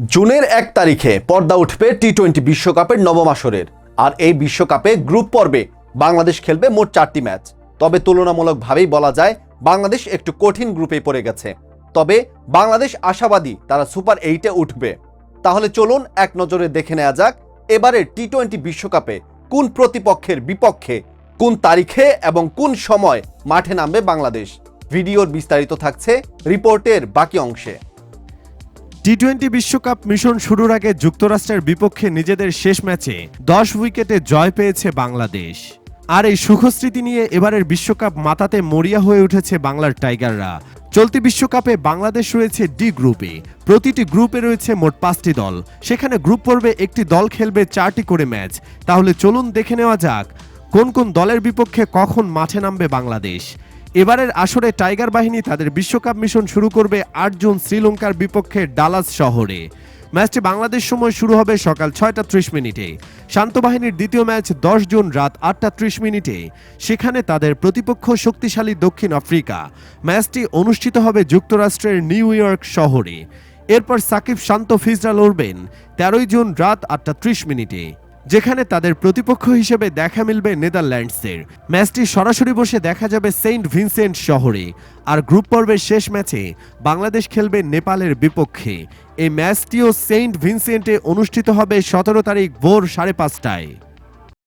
জুনের এক তারিখে পর্দা উঠবে টি টোয়েন্টি বিশ্বকাপের নবম আসরের। আর এই বিশ্বকাপে গ্রুপ পর্বে বাংলাদেশ খেলবে মোট চারটি ম্যাচ। তবে তুলনামূলকভাবেই বলা যায় বাংলাদেশ একটু কঠিন গ্রুপে পড়ে গেছে। তবে বাংলাদেশ আশাবাদী তারা সুপার এইটে উঠবে। তাহলে চলুন এক নজরে দেখে নেওয়া যাক এবারের টি টোয়েন্টি বিশ্বকাপে কোন প্রতিপক্ষের বিপক্ষে কোন তারিখে এবং কোন সময় মাঠে নামবে বাংলাদেশ। ভিডিওর বিস্তারিত থাকছে রিপোর্টের বাকি অংশে। টি টোয়েন্টি বিশ্বকাপ মিশন শুরুর আগে যুক্তরাষ্ট্রের বিপক্ষে নিজেদের শেষ ম্যাচে দশ উইকেটে জয় পেয়েছে বাংলাদেশ। আর এই সুখস্মৃতি নিয়ে এবারের বিশ্বকাপ মাতাতে মরিয়া হয়ে উঠেছে বাংলার টাইগাররা। চলতি বিশ্বকাপে বাংলাদেশ রয়েছে ডি গ্রুপে প্রতিটি গ্রুপে রয়েছে মোট পাঁচটি দল। সেখানে গ্রুপ পর্বে একটি দল খেলবে চারটি করে ম্যাচ। তাহলে চলুন দেখে নেওয়া যাক, কোন কোন দলের বিপক্ষে কখন মাঠে নামবে বাংলাদেশ? এবারের আসরে টাইগার বাহিনী তাদের বিশ্বকাপ মিশন শুরু করবে আট জুন শ্রীলঙ্কার বিপক্ষে ডালাস শহরে। ম্যাচটি বাংলাদেশ সময় শুরু হবে সকাল ছয়টা ত্রিশ মিনিটে। শান্ত বাহিনীর দ্বিতীয় ম্যাচ দশ জুন রাত আটটা ত্রিশ মিনিটে। সেখানে তাদের প্রতিপক্ষ শক্তিশালী দক্ষিণ আফ্রিকা। ম্যাচটি অনুষ্ঠিত হবে যুক্তরাষ্ট্রের নিউ ইয়র্ক শহরে। এরপর সাকিব শান্ত ফিজরা লড়বেন তেরোই জুন রাত আটটা ত্রিশ মিনিটে। যেখানে তাদের প্রতিপক্ষ হিসেবে দেখা মিলবে নেদারল্যান্ডসের। ম্যাচটি সরাসরি বসে দেখা যাবে সেন্ট ভিনসেন্ট শহরে। আর গ্রুপ পর্বের শেষ ম্যাচে বাংলাদেশ খেলবে নেপালের বিপক্ষে। এই ম্যাচটিও সেন্ট ভিনসেন্টে অনুষ্ঠিত হবে সতেরো তারিখ ভোর সাড়ে পাঁচটায়।